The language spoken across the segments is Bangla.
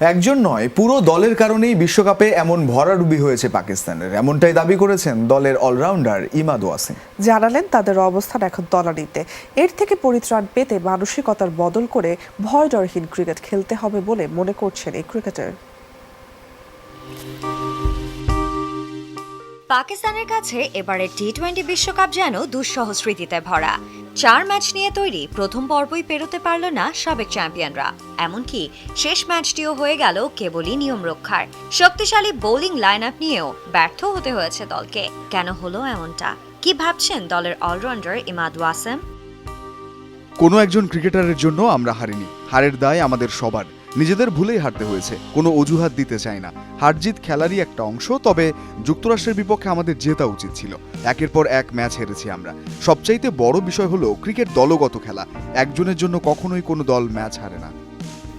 একজন নয়, পুরো দলের কারণেই বিশ্বকাপে এমন ভরাডুবি হয়েছে পাকিস্তানের। এমনটাই দাবি করেছেন দলের অলরাউন্ডার ইমাদ ওয়াসিম। জানালেন তাদের অবস্থান এখন তলানিতে। এর থেকে পরিত্রাণ পেতে মানসিকতার বদল করে ভয় ডরহীন ক্রিকেট খেলতে হবে বলে মনে করছেন এই ক্রিকেটার। পাকিস্তানের কাছে এবারের টি টোয়েন্টি বিশ্বকাপ যেন দুঃসহ স্মৃতিতে ভরা। চার ম্যাচ নিয়ে তৈরি প্রথম পর্বই পেরোতে পারল না সাবেক চ্যাম্পিয়নরা। এমনকি শেষ ম্যাচটিও হয়ে গেল কেবলই নিয়ম রক্ষার। শক্তিশালী বোলিং লাইন আপ নিয়েও ব্যর্থ হতে হয়েছে দলকে। কেন হলো এমনটা? কি ভাবছেন দলের অলরাউন্ডার ইমাদ ওয়াসেম? কোনো একজন ক্রিকেটারের জন্য আমরা হারিনি। হারের দায় আমাদের সবার। নিজেদের ভুলেই হারতে হয়েছে। কোনো অজুহাত দিতে চাই না। হারজিত খেলারই একটা অংশ, তবে যুক্তরাষ্ট্রের বিপক্ষে আমাদের জেতা উচিত ছিল। একের পর এক ম্যাচ হেরেছি আমরা। সবচাইতে বড় বিষয় হলো ক্রিকেট দলগত খেলা। একজনের জন্য কখনোই কোনো দল ম্যাচ হারে না।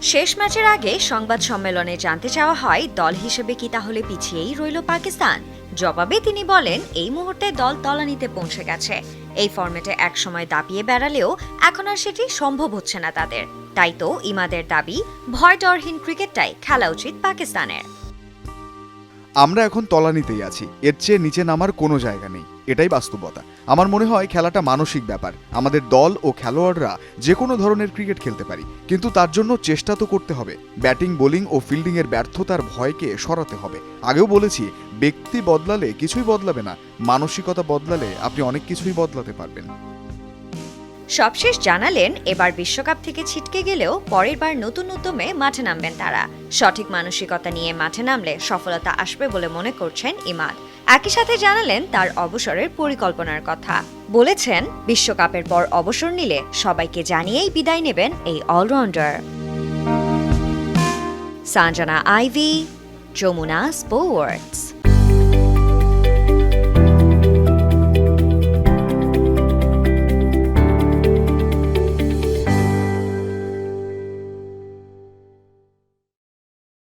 শেষ ম্যাচের আগে সংবাদ সম্মেলনে জানতে চাওয়া হয়, দল হিসেবে কি তাহলে পিছিয়েই রইল পাকিস্তান? জবাবে তিনি বলেন, এই মুহূর্তে দল তলানিতে পৌঁছে গেছে। এই ফরম্যাটে একসময় দাপিয়ে বেড়ালেও এখন আর সেটি সম্ভব হচ্ছে না তাদের। তাই তো ইমাদের দাবি, ভয় ডরহীন ক্রিকেটটাই খেলা উচিত পাকিস্তানের। আমরা এখন তলানিতেই আছি, এর চেয়ে নিচে নামার কোনো জায়গা নেই, এটাই বাস্তবতা। আমার মনে হয় খেলাটা মানসিক ব্যাপার, আমাদের দল ও খেলোয়াড়রা যে কোনো ধরনের ক্রিকেট খেলতে পারি, কিন্তু তার জন্য চেষ্টা তো করতে হবে, ব্যাটিং, বোলিং ও ফিল্ডিংয়ের ব্যর্থতার ভয়কে সরাতে হবে। আগেও বলেছি, ব্যক্তি বদলালে কিছুই বদলাবে না, মানসিকতা বদলালে আপনি অনেক কিছুই বদলাতে পারবেন। সবশেষ জানালেন, এবার বিশ্বকাপ থেকে ছিটকে গেলেও পরের বার নতুন উদ্যমে মাঠে নামবেন তারা। সঠিক মানসিকতা নিয়ে মাঠে নামলে সফলতা আসবে বলে মনে করছেন ইমাদ। একই সাথে জানালেন, তার অবসরের পরিকল্পনার কথা। বলেছেন, বিশ্বকাপের পর অবসর নিলে সবাইকে জানিয়েই বিদায় নেবেন এই allrounder. Sanjana Ivy, Jamuna sports.